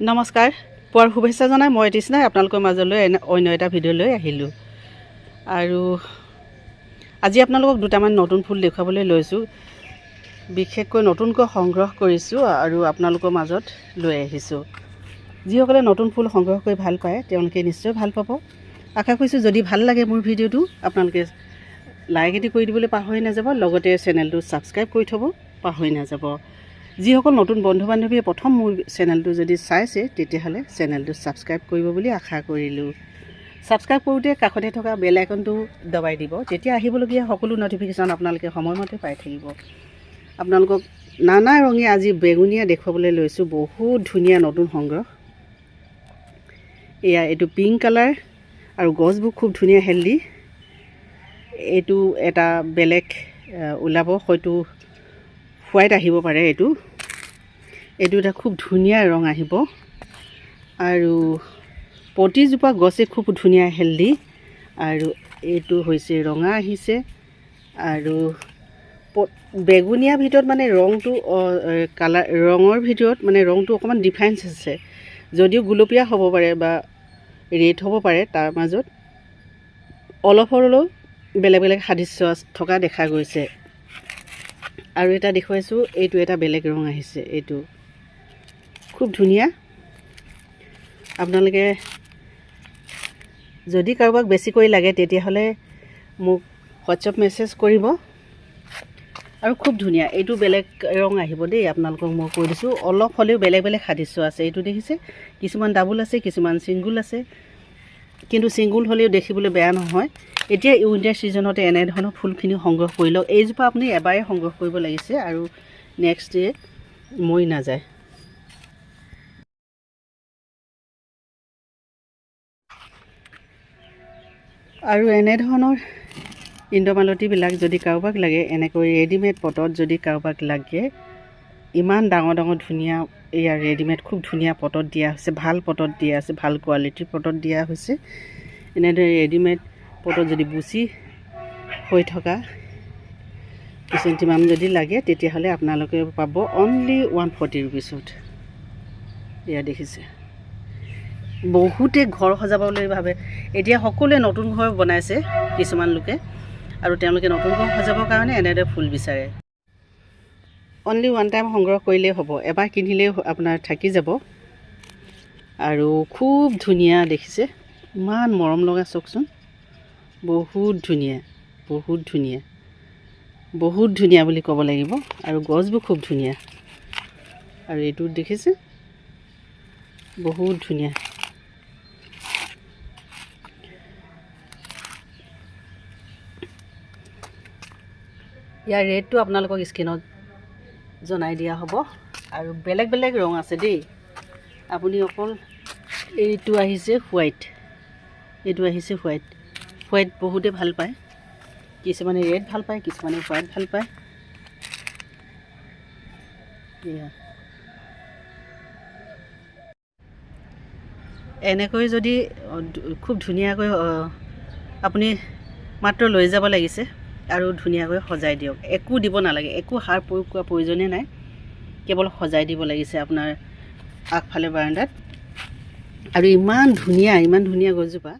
নমস্কাৰ। পুৱাৰ শুভেচ্ছা জনাই মই তৃষ্ণাই আপোনালোকৰ মাজলৈ অন্য এটা ভিডিঅ' লৈ আহিলোঁ। আৰু আজি আপোনালোকক দুটামান নতুন ফুল দেখুৱাবলৈ লৈছোঁ। বিশেষকৈ নতুনকৈ সংগ্ৰহ কৰিছোঁ আৰু আপোনালোকৰ মাজত লৈ আহিছোঁ। যিসকলে নতুন ফুল সংগ্ৰহ কৰি ভাল পায় তেওঁলোকে নিশ্চয় ভাল পাব। আশা কৰিছোঁ যদি ভাল লাগে মোৰ ভিডিঅ'টো আপোনালোকে লাইক এটি কৰি দিবলৈ পাহৰি নাযাব। লগতে চেনেলটো ছাবস্ক্ৰাইব কৰি থ'ব পাহৰি নাযাব। যিসকল নতুন বন্ধু বান্ধৱীয়ে প্ৰথম মোৰ চেনেলটো যদি চাইছে তেতিয়াহ'লে চেনেলটো ছাবস্ক্ৰাইব কৰিব বুলি আশা কৰিলোঁ। ছাবস্ক্ৰাইব কৰোঁতে কাষতে থকা বেল আইকনটো দবাই দিব তেতিয়া আহিবলগীয়া সকলো নটিফিকেশ্যন আপোনালোকে সময়মতে পাই থাকিব। আপোনালোকক নানা ৰঙে আজি বেঙুনীয়া দেখুৱাবলৈ লৈছোঁ বহুত ধুনীয়া নতুন সংগ্ৰহ। এয়া এইটো পিংক কালাৰ আৰু গছবোৰ খুব ধুনীয়া হেল্ডি এইটো এটা বেলেগ ওলাব হয়তো হোৱাইট আহিব পাৰে এইটো। এইটো এটা খুব ধুনীয়া ৰং আহিব। আৰু প্ৰতিজোপা গছে খুব ধুনীয়া হেল্ডি। আৰু এইটো হৈছে ৰঙা আহিছে। আৰু বেঙুনীয়া ভিতৰত মানে ৰংটো কালাৰ ৰঙৰ ভিতৰত মানে ৰংটো অকণমান ডিফাৰেঞ্চ আছে। যদিও গুলপীয়া হ'ব পাৰে বা ৰেড হ'ব পাৰে তাৰ মাজত অলপ হ'লেও বেলেগ বেলেগ সাদৃশ্য থকা দেখা গৈছে। আৰু এটা দেখুৱাইছোঁ এইটো এটা বেলেগ ৰং আহিছে এইটো। খুব ধুনীয়া। আপোনালোকে যদি কাৰোবাক বেছিকৈ লাগে তেতিয়াহ'লে মোক হোৱাটছএপ মেছেজ কৰিব। আৰু খুব ধুনীয়া এইটো বেলেগ ৰং আহিব দেই আপোনালোকক মই কৈ দিছোঁ। অলপ হ'লেও বেলেগ বেলেগ সাদৃশ্য আছে এইটো দেখিছে। কিছুমান ডাবুল আছে কিছুমান ছিংগুল আছে। কিন্তু ছিংগুল হ'লেও দেখিবলৈ বেয়া নহয়। এতিয়া উইণ্টাৰ ছিজনতে এনেধৰণৰ ফুলখিনি সংগ্ৰহ কৰি লওক। এইজোপা আপুনি এবাৰেই সংগ্ৰহ কৰিব লাগিছে আৰু নেক্সট ডে মৰি নাযায়। আৰু এনেধৰণৰ ইন্দ্ৰমালতীবিলাক যদি কাৰোবাক লাগে এনেকৈ ৰেডিমেড পটত যদি কাৰোবাক লাগে ইমান ডাঙৰ ডাঙৰ ধুনীয়া এয়া ৰেডিমেড খুব ধুনীয়া পটত দিয়া হৈছে ভাল পটত দিয়া আছে ভাল কোৱালিটিৰ পটত দিয়া হৈছে। এনেদৰে ৰেডিমেড পটত যদি বুচি হৈ থকা কিচেণ্টিমাম যদি লাগে তেতিয়াহ'লে আপোনালোকে পাব অনলি ওৱান ফৰ্টি ৰুপিছত এয়া দেখিছে। বহুতে ঘৰ সজাবলৈ ভাবে। এতিয়া সকলোৱে নতুন ঘৰ বনাইছে কিছুমান লোকে। আৰু তেওঁলোকে নতুন ঘৰ সজাবৰ কাৰণে এনেদৰে ফুল বিচাৰে। অনলি ওৱান টাইম সংগ্ৰহ কৰিলেই হ'ব। এবাৰ কিনিলেই আপোনাৰ থাকি যাব। আৰু খুব ধুনীয়া দেখিছে। ইমান মৰম লগা চাওকচোন বহুত ধুনীয়া বহুত ধুনীয়া। বহুত ধুনীয়া বুলি ক'ব লাগিব। আৰু গছবোৰ খুব ধুনীয়া। আৰু এইটো দেখিছে? বহুত ধুনীয়া। ইয়াৰ ৰেটটো আপোনালোকক স্ক্ৰীণত জনাই দিয়া হ'ব। আৰু বেলেগ বেলেগ ৰং আছে দেই। আপুনি অকল এইটো আহিছে হোৱাইট। এইটো আহিছে হোৱাইট। হোৱাইট বহুতে ভাল পায়। কিছুমানে ৰেড ভাল পায় কিছুমানে হোৱাইট ভাল পায়। এনেকৈ যদি খুব ধুনীয়াকৈ আপুনি মাত্ৰ লৈ যাব লাগিছে। আৰু ধুনীয়াকৈ সজাই দিয়ক। একো দিব নালাগে। একো সাৰ প্ৰয়োগ কৰা প্ৰয়োজনেই নাই। কেৱল সজাই দিব লাগিছে আপোনাৰ আগফালে বাৰাণ্ডাত। আৰু ইমান ধুনীয়া ইমান ধুনীয়া গছজোপা।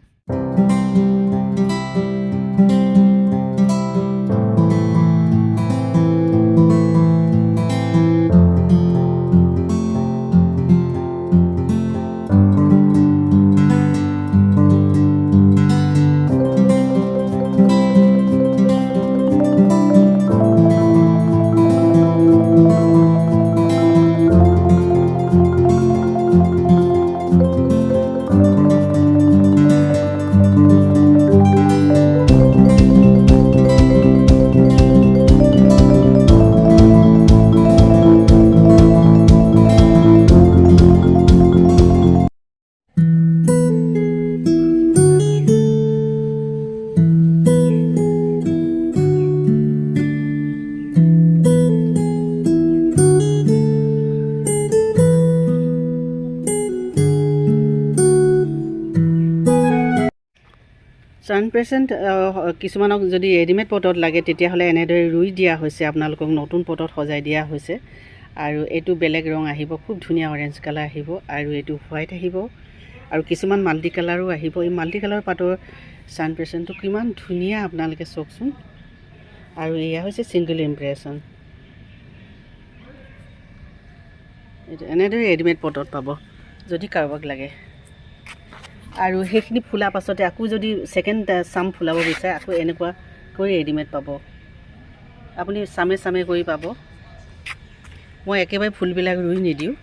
চান পেচেণ্ট কিছুমানক যদি ৰেডিমেড পটত লাগে তেতিয়াহ'লে এনেদৰে ৰুই দিয়া হৈছে আপোনালোকক নতুন পটত সজাই দিয়া হৈছে। আৰু এইটো বেলেগ ৰং আহিব খুব ধুনীয়া অৰেঞ্জ কালাৰ আহিব আৰু এইটো হোৱাইট আহিব। আৰু কিছুমান মাল্টি কালাৰো আহিব। এই মাল্টি কালাৰ পাতৰ ছান পেচেণ্টটো কিমান ধুনীয়া আপোনালোকে চাওকচোন। আৰু এয়া হৈছে ছিংগল ইম্প্ৰেশ্যন এনেদৰে ৰেডিমেড পটত পাব যদি কাৰোবাক লাগে। আৰু সেইখিনি ফুলা পাছতে আকৌ যদি ছেকেণ্ড চাম ফুলাব বিচাৰে আকৌ এনেকুৱাকৈ ৰেডিমেড পাব। আপুনি চামে চামে কৰি পাব। মই একেবাৰে ফুলবিলাক ৰুই নিদিওঁ।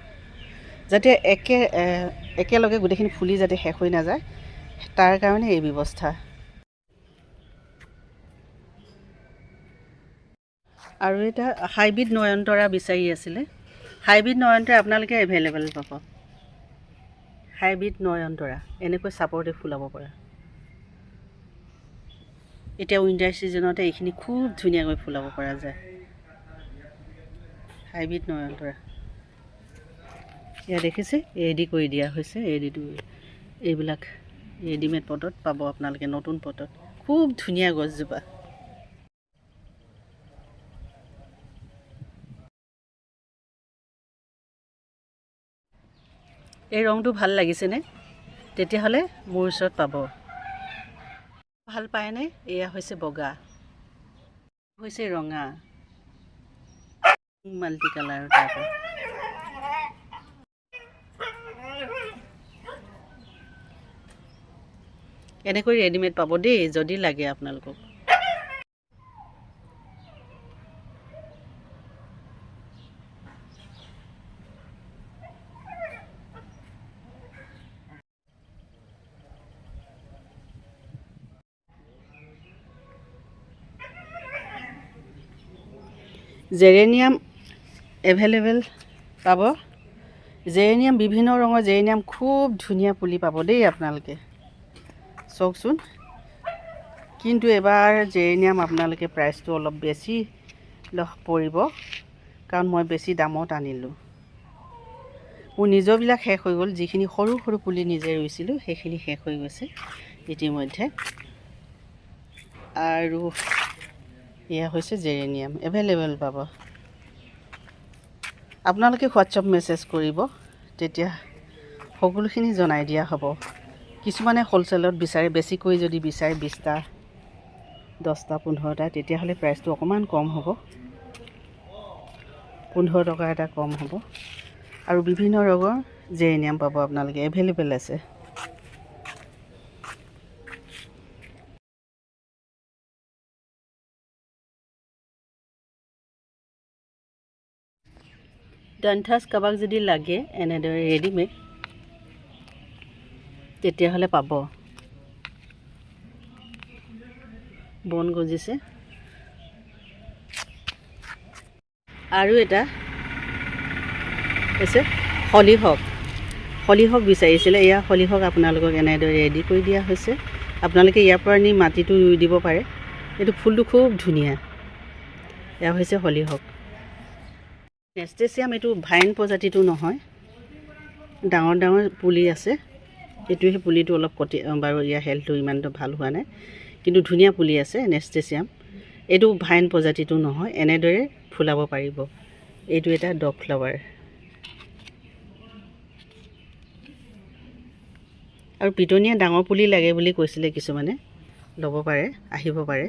যাতে একে একেলগে গোটেইখিনি ফুলি যাতে শেষ হৈ নাযায় তাৰ কাৰণে এই ব্যৱস্থা। আৰু এটা হাইব্ৰিড নয়নতৰা বিচাৰি আছিলে। হাইব্ৰিড নয়নতৰা আপোনালোকে এভেইলেবল পাব। হাইব্ৰিড নয়নতৰা এনেকৈ চাপৰতে ফুলাব পৰা। এতিয়া উইণ্টাৰ ছিজনতে এইখিনি খুব ধুনীয়াকৈ ফুলাব পৰা যায়। হাইব্ৰিড নয়নতৰা এয়া দেখিছে? ৰেডি কৰি দিয়া হৈছে। ৰেডিটো এইবিলাক ৰেডিমেড পটত পাব আপোনালোকে নতুন পটত খুব ধুনীয়া গছজোপা। এই ৰংটো ভাল লাগিছেনে? তেতিয়াহ'লে মোৰ ওচৰত পাব। ভাল পায়নে? এয়া হৈছে বগা। হৈছে ৰঙা। মাল্টি কালাৰ তাৰপৰা এনেকৈ ৰেডিমেড পাব দেই যদি লাগে আপোনালোকক। জেৰেনিয়াম এভেইলেবল পাব। জেৰেনিয়াম বিভিন্ন ৰঙৰ জেৰেনিয়াম খুব ধুনীয়া পুলি পাব দেই আপোনালোকে। চাওকচোন। কিন্তু এবাৰ জেৰেনিয়াম আপোনালোকে প্ৰাইচটো অলপ বেছি পৰিব কাৰণ মই বেছি দামত আনিলোঁ। মোৰ নিজৰবিলাক শেষ হৈ গ'ল যিখিনি সৰু সৰু পুলি নিজে ৰুইছিলোঁ সেইখিনি শেষ হৈ গৈছে ইতিমধ্যে। আৰু এয়া হৈছে জেৰেনিয়াম এভেইলেবল পাব। আপোনালোকে হোৱাটছআপ মেছেজ কৰিব। তেতিয়া সকলোখিনি জনাই দিয়া হ'ব। কিছুমানে হ'লচেলত বিচাৰে বেছিকৈ যদি বিচাৰে বিছটা দহটা পোন্ধৰটা তেতিয়াহ'লে প্ৰাইচটো অকণমান কম হ'ব। পোন্ধৰ টকা এটা কম হ'ব। আৰু বিভিন্ন ৰঙৰ জেৰেনিয়াম পাব আপোনালোকে। এভেইলেবল আছে। ডেণ্টাছ কাৰোবাক যদি লাগে এনেদৰে ৰেডিমেড তেতিয়াহ'লে পাব। বন গজিছে। আৰু এটা হৈছে হলিহক হলিহক বিচাৰিছিলে এয়া হলিহক আপোনালোকক এনেদৰে ৰেডি কৰি দিয়া হৈছে। আপোনালোকে ইয়াৰ পৰা নি মাটিটো ৰুই দিব পাৰে। এইটো ফুলটো খুব ধুনীয়া। এয়া হৈছে হলিহক নেষ্টেচিয়াম এইটো ভাইন প্ৰজাতিটো নহয়। ডাঙৰ ডাঙৰ পুলি আছে। এইটোহে পুলিটো অলপ কটি বাৰু ইয়াৰ হেল্থটো ইমানটো ভাল হোৱা নাই। কিন্তু ধুনীয়া পুলি আছে নেষ্টেচিয়াম এইটো ভাইন প্ৰজাতিটো নহয় এনেদৰে ফুলাব পাৰিব। এইটো এটা ডগ ফ্লাৱাৰ আৰু পিটনীয়া ডাঙৰ পুলি লাগে বুলি কৈছিলে কিছুমানে। ল'ব পাৰে আহিব পাৰে।